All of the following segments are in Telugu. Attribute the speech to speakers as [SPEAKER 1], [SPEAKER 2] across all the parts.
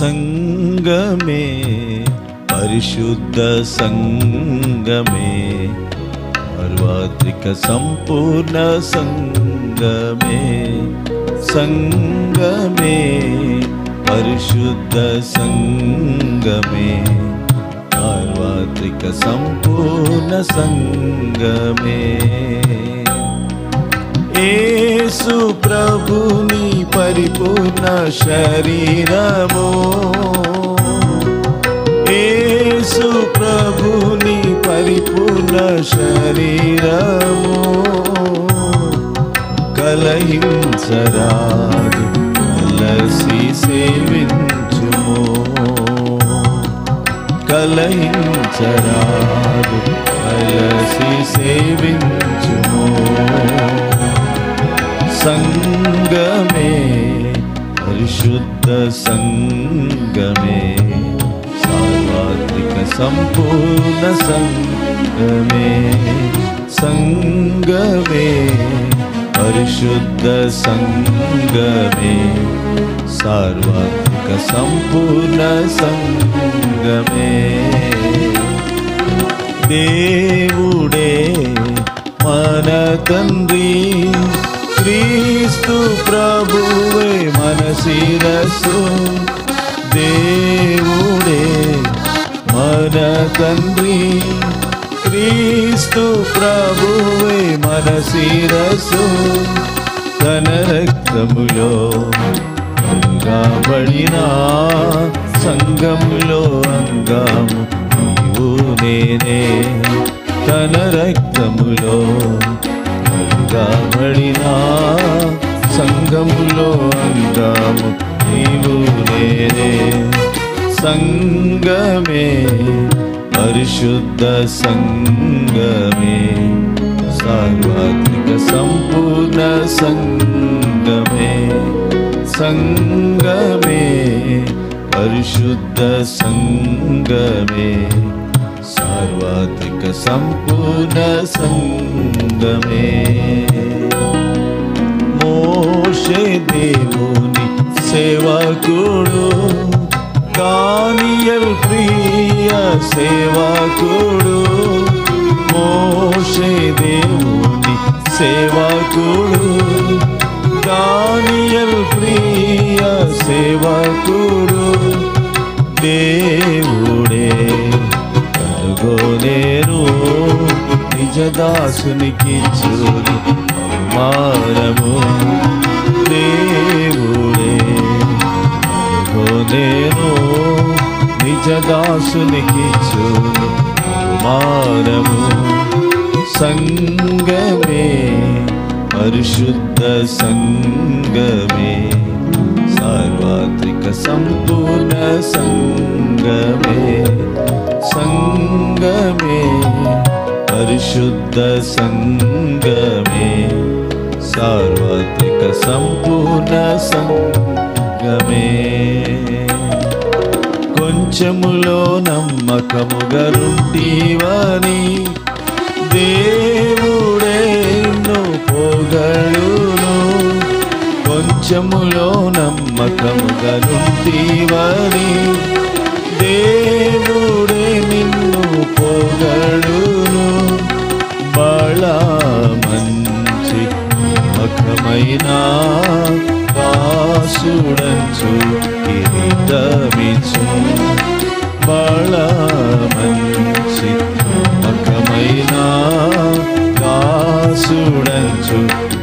[SPEAKER 1] సంగమే పరిశుద్ధ సంగమే. సార్వత్రిక సంపూర్ణ సంగమే సంగమే పరిశుద్ధ సంగమే. సార్వత్రిక సంపూర్ణ సంగమే. ఏసు ప్రభుని పరి పరిపూర్ణ శరీరము. ఏసు ప్రభుని పరిపూర్ణ శరీరము. కలహించరాదు కలసి సేవించుము. కలహించరాదు కలసి సేవించుము. సంగమే పరిశుద్ధ సంగమే సార్వాత్రిక సంపూర్ణ సంగమే సంగమే పరిశుద్ధ సంగమే సార్వాత్రిక సంపూర్ణ సంగమే దేవుడే మన తండ్రి క్రీస్తు ప్రభువే మన శిరసు దేవుడే మన తండ్రి. క్రీస్తు ప్రభువే మన శిరసు తన రక్తములో అంగాబడిన సంగములో అంగము నీవు నేనే. తన రక్తములో అంగాబడినా సంఘములో అందాము. నీవు నేనే. సంగమే. పరిశుద్ధ సంగమే. సార్వత్రిక సంపూర్ణ సంగమే. సంగమే. పరిశుద్ధ సంగమే. సార్వత్రిక సంపూర్ణ సంగమే. మోషే దేవుని సేవకుడు. దానియల్ ప్రియ సేవకుడు. మోషే దేవుని సేవకుడు. దానియల్ ప్రియ సేవకుడు. దేవుడే కనుగోనేను నిజదాసునికి చూడు అవమానము నిజదాసునికి చూడు అవమానము సంగమే పరిశుద్ధ సంగమే సార్వత్రిక సంపూర్ణ సంగమే సంగమే పరిశుద్ధ సంగమే కొంచెములో నమ్మకముగరుంటీవని దేవుడే నిన్ను పొగడును. కొంచెములో నమ్మకముగరుంటీవని దేవుడే నిన్ను పొగడును. బళ మంచి నమ్మకమైన దాసుడంచు కిరీటమిచ్చు బళ మంచి నమ్మకమైన దాసుడంచు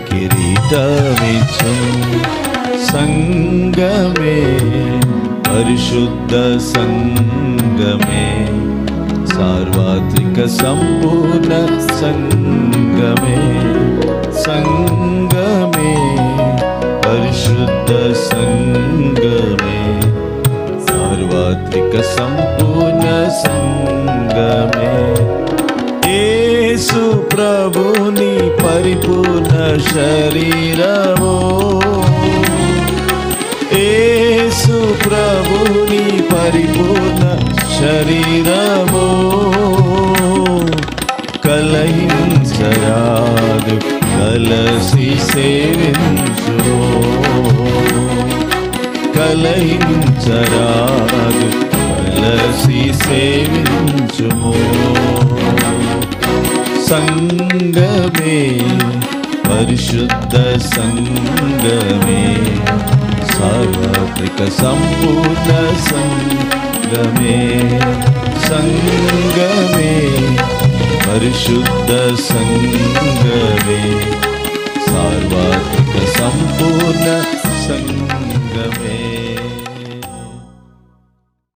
[SPEAKER 1] కిరీటమిచ్చు సంగమే పరిశుద్ధ సంగమే సార్వత్రిక సంపూర్ణ సంగమే సంగమే ప్రభుని పరిపూర్ణ శరీరము. ఏసు ప్రభుని పరిపూర్ణ శరీరము. కలహించరాదు కలసి సేవించు. కలహించరాదు కలసి సేవించుము. सङ्गमे परिशुद्धसङ्गमे सार्वत्रिकसम्पूर्णसङ्गमे सङ्गमे परिशुद्धसङ्गमे सङ्गमे